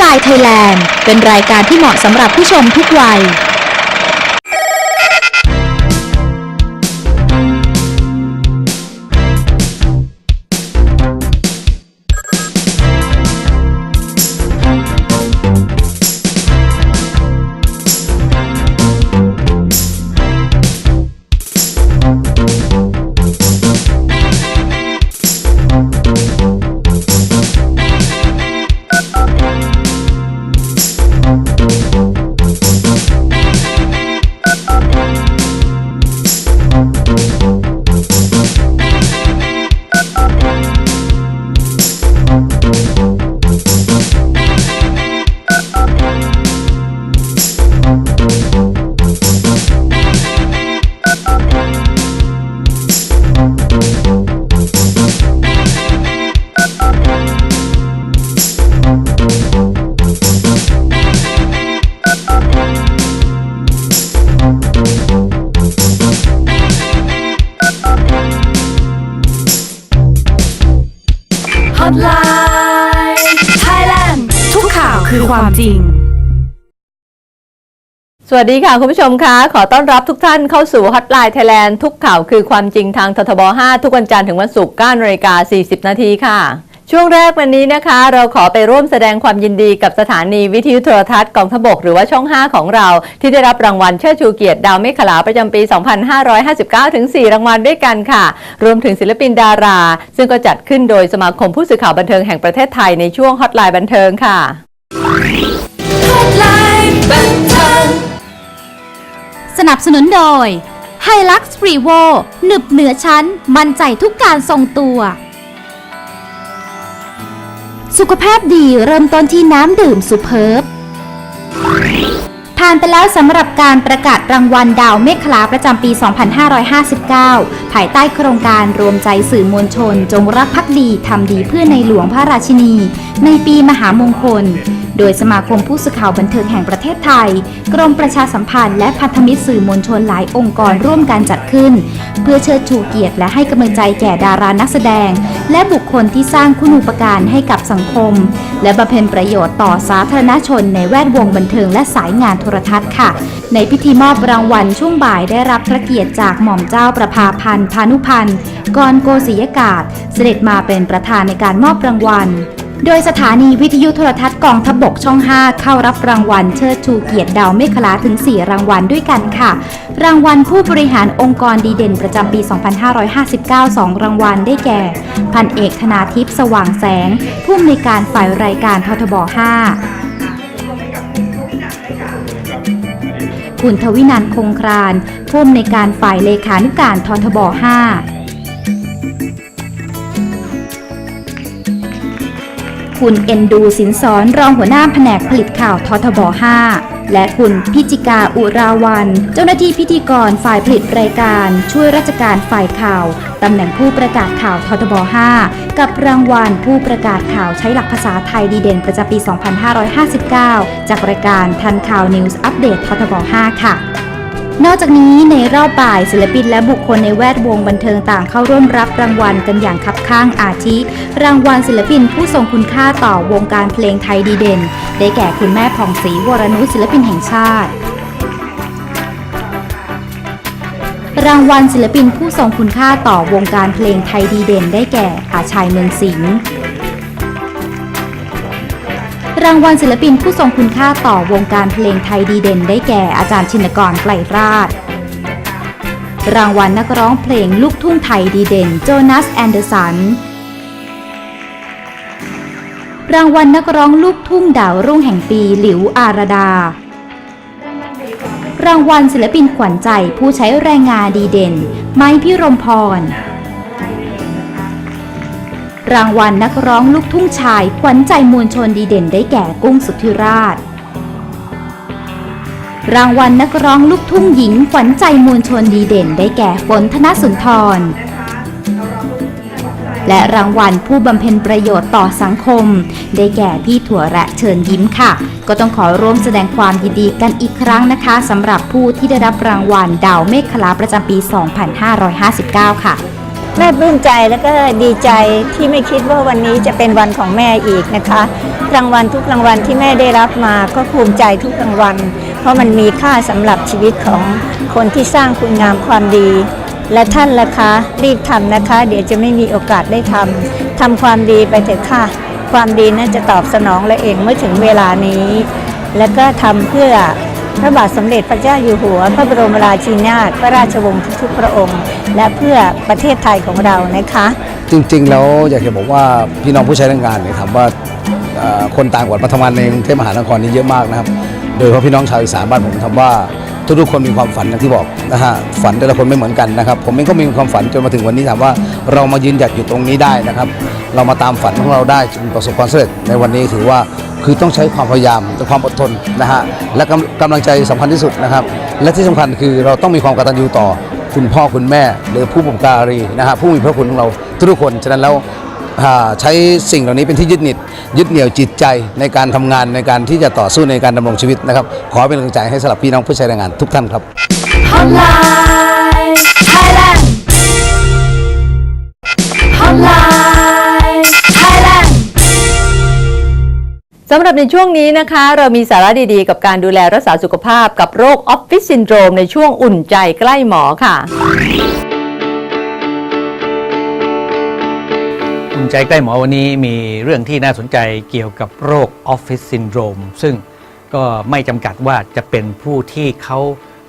Hotline Thailand เป็นรายการที่เหมาะสำหรับผู้ชมทุกวัย ความจริง สวัสดีค่ะ คุณผู้ชมคะ ขอต้อนรับทุกท่านเข้าสู่ฮอตไลน์ไทยแลนด์ทุกข่าวคือความจริงทางททบ 5 ทุกวันจันทร์ถึงวันศุกร์9นาฬิกา 40 นาทีค่ะ ช่วงแรกวันนี้นะคะ เราขอไปร่วมแสดงความยินดีกับสถานีวิทยุโทรทัศน์กองทบกหรือว่าช่อง 5 ของเรา ที่ได้รับรางวัลเชิดชูเกียรติดาวเมฆขลาประจำปี 2559 ถึง 4 รางวัลด้วยกันค่ะ รวมถึงศิลปินดารา ซึ่งก็จัดขึ้นโดยสมาคมผู้สื่อข่าวบันเทิงแห่งประเทศไทยในช่วงฮอตไลน์บันเทิงค่ะ สนับสนุนโดย Hilux Revo หนึบเหนือชั้น มั่นใจทุกการทรงตัว สุขภาพดีเริ่มต้นที่น้ำดื่มสุเพิร์บผ่านไปแล้วสำหรับการประกาศรางวัลดาวเมฆขลาประจำปี 2559 ภายใต้โครงการรวมใจสื่อมวลชน จงรักภักดี ทำดีเพื่อในหลวงพระราชินี ในปีมหามงคล โดยสมาคมผู้สื่อข่าวบันเทิงแห่งประเทศไทย กรมประชาสัมพันธ์และพันธมิตรสื่อมวลชนหลายองค์กรร่วมกันจัดขึ้น เพื่อเชิดชูเกียรติและให้กำลังใจแก่ดารานักแสดง และบุคคลที่สร้างคุณูปการให้กับสังคม และบำเพ็ญประโยชน์ต่อสาธารณชนในแวดวงบันเทิงและสายงานโทรทัศน์ค่ะ ในพิธีมอบรางวัลช่วงบ่ายได้รับพระเกียรติจากหม่อมเจ้าประภาพันธ์พานุพันธ์กรโกศิยกาศ เสด็จมาเป็นประธานในการมอบรางวัล โดยสถานีวิทยุโทรทัศน์ กองทพบกช่อง 5 เข้ารับรางวัลเชิดชูเกียรติดาวเมฆลาถึง 4 รางวัลด้วยกันค่ะ รางวัลผู้บริหารองค์กรดีเด่นประจำปี 2559 2 รางวัลได้แก่ พันเอกธนาทิพย์สว่างแสง ผู้อำนวยการฝ่ายรายการททบ 5คุณทวินันท์คงครานผู้อำนวยการฝ่ายเลขานุการททบ 5 คุณเอ็นดูสินสอนรองหัวหน้าแผนกผลิตข่าวททบ 5 และคุณพิจิกาอุราวัน เจ้าหน้าที่พิธีกรฝ่ายผลิตรายการ ช่วยราชการฝ่ายข่าว ตำแหน่งผู้ประกาศข่าวททบ 5 กับรางวัลผู้ประกาศข่าวใช้หลักภาษาไทยดีเด่นประจำปี 2559 จากรายการทันข่าวนิวส์อัปเดตททบ 5 ค่ะ นอกจากนี้ในรอบบ่ายศิลปินและบุคคลในแวดวงบันเทิงต่างเข้าร่วมรับรางวัลกันอย่างคับข้างอาทิ รางวัลศิลปินผู้ทรงคุณค่าต่อวงการเพลงไทยดีเด่น ได้แก่คุณแม่ผ่องศรีวรนุชศิลปินแห่งชาติ รางวัลศิลปินผู้ทรงคุณค่าต่อวงการเพลงไทยดีเด่น ได้แก่อาชัยเมืองสิงห์ รางวัลศิลปินผู้ทรงคุณค่าต่อวงการเพลงไทยดีเด่นได้แก่อาจารย์ชินกรไกลราช รางวัลนักร้องเพลงลูกทุ่งไทยดีเด่น โจนัสแอนเดอร์สัน รางวัลนักร้องลูกทุ่งดาวรุ่งแห่งปีหลิวอารดา รางวัลศิลปินขวัญใจผู้ใช้แรงงานดีเด่น ไม้พิรมพร รางวัลนักร้องลูกทุ่งชายขวัญใจมวลชนดีเด่นได้แก่กุ้งสุทธิราช รางวัลนักร้องลูกทุ่งหญิงขวัญใจมวลชนดีเด่นได้แก่ฝนธนสุนทร และรางวัลผู้บำเพ็ญประโยชน์ต่อสังคม ได้แก่พี่ถั่วแระเชิญยิ้มค่ะ ก็ต้องขอร่วมแสดงความยินดีกันอีกครั้งนะคะสำหรับผู้ที่ได้รับรางวัลดาวเมฆคลาประจำปี 2559 ค่ะ แม่ปลื้มใจแล้วก็ดีใจที่ไม่คิดว่าวันนี้จะเป็นวันของแม่อีกนะคะ รางวัลทุกรางวัลที่แม่ได้รับมาก็ภูมิใจทุกรางวัล เพราะมันมีค่าสำหรับชีวิตของคนที่สร้างคุณงามความดี และท่านล่ะคะรีบทำนะคะ เดี๋ยวจะไม่มีโอกาสได้ทำทำความดีไปเถอะค่ะ ความดีนั้นจะตอบสนองเราเองเมื่อถึงเวลานี้ แล้วก็ทำเพื่อ พระบาทสมเด็จพระเจ้าอยู่หัว พระบรมราชินีนาถพระราชวงศ์ทุกๆพระองค์ และเพื่อประเทศไทยของเรานะคะ จริงๆ แล้วอยากจะบอกว่าพี่น้องผู้ใช้แรงงานเนี่ยถามว่าเอ่อคนต่างจังหวัดมาทำงานในกรุงเทพมหานครนี่เยอะมากนะครับ โดยเฉพาะพี่น้องชาวอีสานบ้านผมทำว่าทุกๆคนมีความฝันอย่างที่บอกนะฮะฝันแต่ละคนไม่เหมือนกันนะครับ ผมเองก็มีความฝันจนมาถึงวันนี้ถามว่าเรามายืนหยัดอยู่ตรงนี้ได้นะครับ เรามาตามฝันของเราได้จนประสบความสำเร็จในวันนี้ถือว่า คือต้องใช้ความพยายามและความอดทนนะฮะและกำกำลังใจสำคัญที่สุดนะครับ และที่สำคัญคือเราต้องมีความกตัญญูต่อคุณพ่อคุณแม่ หรือผู้บุปการีนะฮะผู้มีพระคุณของเราทุกคนฉะนั้นแล้วอ่าใช้สิ่งเหล่านี้เป็นที่ยึดเหนี่ยวยึดเหนี่ยวจิตใจในการทำงานในการที่จะต่อสู้ในการดำรงชีวิตนะครับ ขอเป็นกำลังใจให้สำหรับพี่น้องผู้ใช้แรงงานทุกท่านครับ Hotline สำหรับในช่วงนี้นะคะ เรามีสาระดีๆ กับการดูแลรักษาสุขภาพกับโรคออฟฟิศซินโดรมในช่วงอุ่นใจใกล้หมอค่ะ อุ่นใจใกล้หมอวันนี้มีเรื่องที่น่าสนใจเกี่ยวกับโรคออฟฟิศซินโดรมซึ่งก็ไม่จำกัดว่าจะเป็นผู้ที่เขา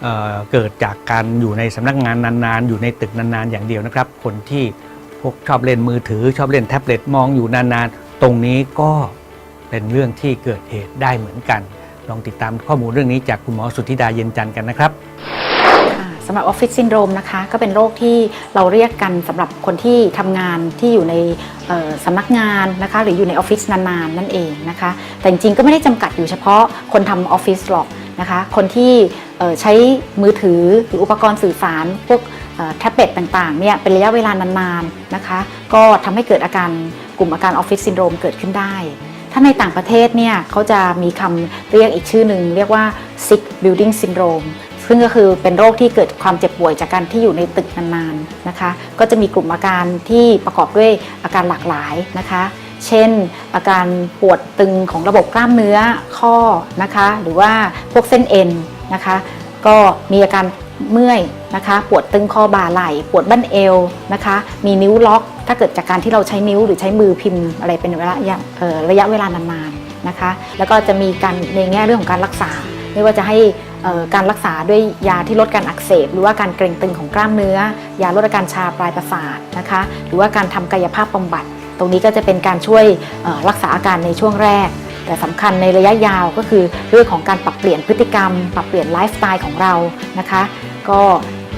เเกิดจากการอยู่ในสำนักงานนานๆ อยู่ในตึกนานๆ อย่างเดียวนะครับ คนที่พวกชอบเล่นมือถือชอบเล่นแท็บเล็ตมองอยู่นานๆ ตรงนี้ก็ เป็นเรื่องที่เกิดเหตุได้เหมือนกัน ลองติดตามข้อมูลเรื่องนี้จากคุณหมอสุทธิดาเย็นจันทร์กันนะครับสำหรับออฟฟิศซินโดรมนะคะก็เป็นโรคที่เราเรียกกันสำหรับคนที่ทำงานที่อยู่ในเอ่อสำนักงานนะคะหรืออยู่ในออฟฟิศนานๆนั่นเองนะคะ แต่จริงๆก็ไม่ได้จำกัดอยู่เฉพาะคนทำออฟฟิศหรอกนะคะ คนที่ใช้มือถือหรืออุปกรณ์สื่อสาร พวกแท็บเล็ตต่างๆเนี่ยเป็นระยะเวลานานๆนะคะ ก็ทำให้เกิดอาการกลุ่มอาการออฟฟิศซินโดรมเกิดขึ้นได้ ถ้าในต่างประเทศเนี่ยเขาจะมีคำเรียกอีกชื่อหนึ่งเรียกว่า sick building syndrome ซึ่งก็คือเป็นโรคที่เกิดความเจ็บป่วยจากการที่อยู่ในตึกนานๆนะคะ ก็จะมีกลุ่มอาการที่ประกอบด้วยอาการหลากหลายนะคะ เช่น อาการปวดตึงของระบบกล้ามเนื้อข้อนะคะ หรือว่าพวกเส้นเอ็นนะคะ ก็มีอาการเมื่อยนะคะ ปวดตึงคอบ่าไหล่ ปวดบั้นเอวนะคะ มีนิ้วล็อก ถ้าเกิดจากการที่เราใช้นิ้วหรือใช้มือพิมพ์อะไรเป็นระยะเอ่อระยะเวลานานๆนะคะ แล้วก็จะมีการในแง่เรื่องของการรักษา ไม่ว่าจะให้การรักษาด้วยยาที่ลดการอักเสบ หรือว่าการเกร็งตึงของกล้ามเนื้อ ยาลดอาการชาปลายประสาทนะคะ หรือว่าการทำกายภาพบำบัด ตรงนี้ก็จะเป็นการช่วยรักษาอาการในช่วงแรก แต่สำคัญในระยะยาวก็คือเรื่องของการปรับเปลี่ยนพฤติกรรม ปรับเปลี่ยนไลฟ์สไตล์ของเรานะคะ ก็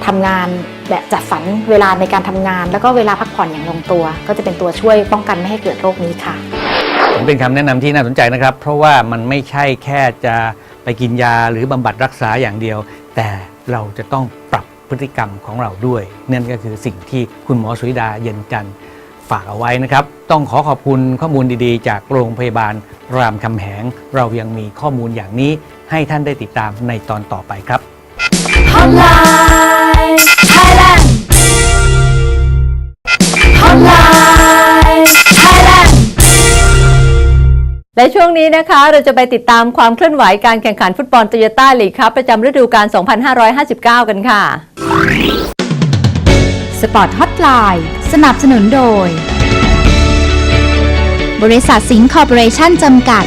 ทำงาน และจัดสรรเวลาในการทำงาน แล้วก็เวลาพักผ่อนอย่างลงตัว ก็จะเป็นตัวช่วยป้องกันไม่ให้เกิดโรคนี้ค่ะผมเป็นคำแนะนำที่น่าสนใจนะครับ เพราะว่ามันไม่ใช่แค่จะไปกินยาหรือบำบัดรักษาอย่างเดียว แต่เราจะต้องปรับพฤติกรรมของเราด้วย นั่นก็คือสิ่งที่คุณหมอสุริดาเย็นจันทร์ฝากเอาไว้นะครับ ต้องขอขอบคุณข้อมูลดีๆ จากโรงพยาบาล รามคำแหง เรายังมีข้อมูลอย่างนี้ ให้ท่านได้ติดตามในตอนต่อไปครับ Hotline Thailand Hotline และช่วงนี้นะคะเราจะไปติดตามความเคลื่อนไหวการแข่งขันฟุตบอลโตโยต้าลีกครับประจำฤดูกาล 2559 กันค่ะ สปอร์ตฮอตไลน์สนับสนุนโดย บริษัทสิงห์คอร์ปอเรชั่นจำกัด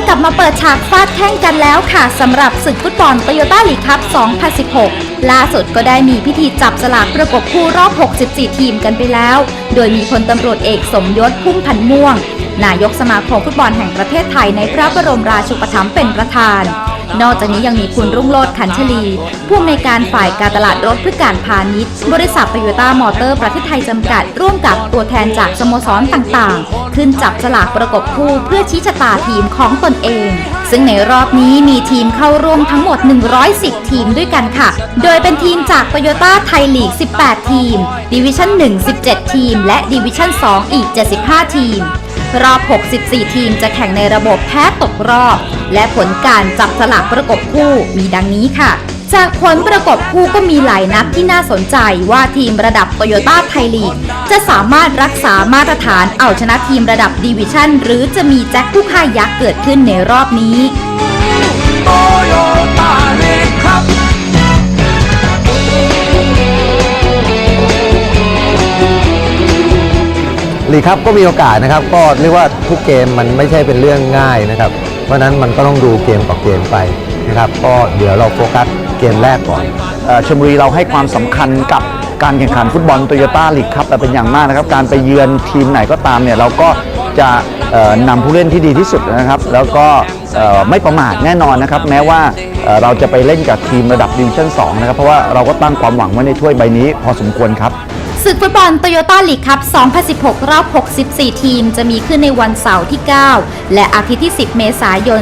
กล้กลับมาเปิดฉากฟาดแข่งกันแล้วค่ะสำหรับศึกฟุตบอลโตโยต้าลีกคัพ 2016 ล่าสุดก็ได้มีพิธีจับสลากประกบคู่รอบ 64 ทีมกันไปแล้ว โดยมีพลตำรวจเอกสมยศพุ่มพันธ์ม่วง นายกสมาคมฟุตบอลแห่งประเทศไทยในพระบรมราชูปถัมภ์เป็นประธาน นอกจากนี้ยังมีคุณรุ่งโรจน์ขันชลี ผู้อำนวยการฝ่ายการตลาดรถเพื่อการพาณิชย์ บริษัทโตโยต้ามอเตอร์ประเทศไทยจำกัด ร่วมกับตัวแทนจากสโมสรต่างๆ ขึ้นจับสลากประกบคู่เพื่อชี้ชะตาทีมของตนเอง ซึ่งในรอบนี้มีทีมเข้าร่วมทั้งหมด 110 ทีมด้วยกันค่ะ โดยเป็นทีมจากโตโยต้าไทยลีก 18 ทีมดิวิชั่น 1 17 ทีม และดิวิชั่น 2 อีก 75 ทีม รอบ 64 ทีมจะแข่งในระบบแพ้ตกรอบ และผลการจับสลากประกบคู่มีดังนี้ค่ะ จากผลประกบคู่ก็มีหลายนัดที่น่าสนใจว่าทีมระดับโตโยต้าไทยลีกจะสามารถรักษามาตรฐานเอาชนะทีมระดับดีวิชั่น หรือจะมีแจ็คผู้ค่ายักษ์เกิดขึ้นในรอบนี้ ลีกครับก็มีโอกาสนะครับ ก็เรียกว่าทุกเกมมันไม่ใช่เป็นเรื่องง่ายนะครับ เพราะนั้นมันก็ต้องดูเกมต่อเกมไปนะครับ ก็เดี๋ยวเราโฟกัสเกมแรกก่อน เอ่อชลบุรีเราให้ความสำคัญกับการแข่งขันฟุตบอลโตโยต้าลีกครับเป็นอย่างมากนะครับ การไปเยือนทีมไหนก็ตามเนี่ยเราก็จะเอ่อนำผู้เล่นที่ดีที่สุดนะครับ แล้วก็เอ่อไม่ประมาทแน่นอนนะครับ แม้ว่าเอ่อเราจะไปเล่นกับทีมระดับดิวิชั่น2นะครับเพราะว่าเราก็ตั้งความหวังไว้ในถ้วยใบนี้พอสมควรครับ ศึกฟุตบอลโตโยต้าลีกคัพ 2016 รอบ 64 ทีม จะมีขึ้นในวันเสาร์ที่ 9 และอาทิตย์ที่ 10 เมษายน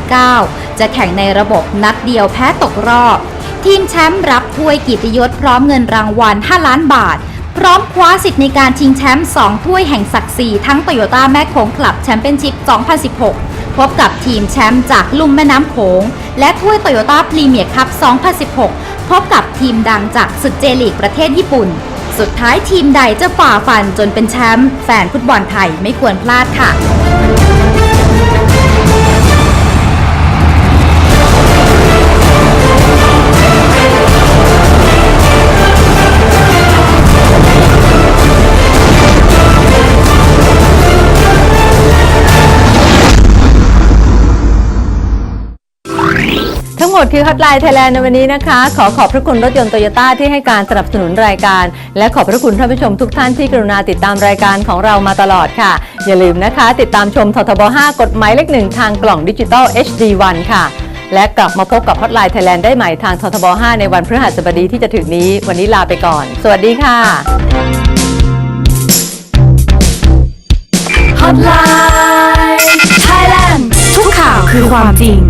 2559 จะแข่งในระบบนัดเดียวแพ้ตกรอบ ทีมแชมป์รับถ้วยกียรติยศพร้อมเงินรางวัล 5 ล้านบาท พร้อมคว้าสิทธิ์ในการชิงแชมป์ 2 ถ้วยแห่งศักดิ์ศรีทั้งโตโยต้าแม่โขงคลับแชมเปี้ยนชิพ 2016 พบกับทีมแชมป์จากลุ่มแม่น้ำโขง และถ้วยโตโยต้าพรีเมียร์คัพ 2016 พบกับทีมดังจากศึกเจลีกประเทศญี่ปุ่น สุดท้ายทีมใดจะฝ่าฟันจนเป็นแชมป์แฟนฟุตบอลไทยไม่ควรพลาดค่ะ มดคือฮอตไลน์ไทยแลนด์ในวันนี้นะคะ ขอขอบพระคุณรถยนต์โตโยต้าที่ให้การสนับสนุนรายการ และขอบพระคุณท่านผู้ชมทุกท่านที่กรุณาติดตามรายการของเรามาตลอดค่ะ อย่าลืมนะคะ ติดตามชมททบ 5 กฎหมายเลขหนึ่งทางกล่องดิจิตอล HD1 ค่ะ และกลับมาพบกับฮอตไลน์ไทยแลนด์ได้ใหม่ทางททบ 5 ในวันพฤหัสบดีที่จะถึงนี้ วันนี้ลาไปก่อน สวัสดีค่ะ Hotline Thailand ทุกข่าวคือความจริง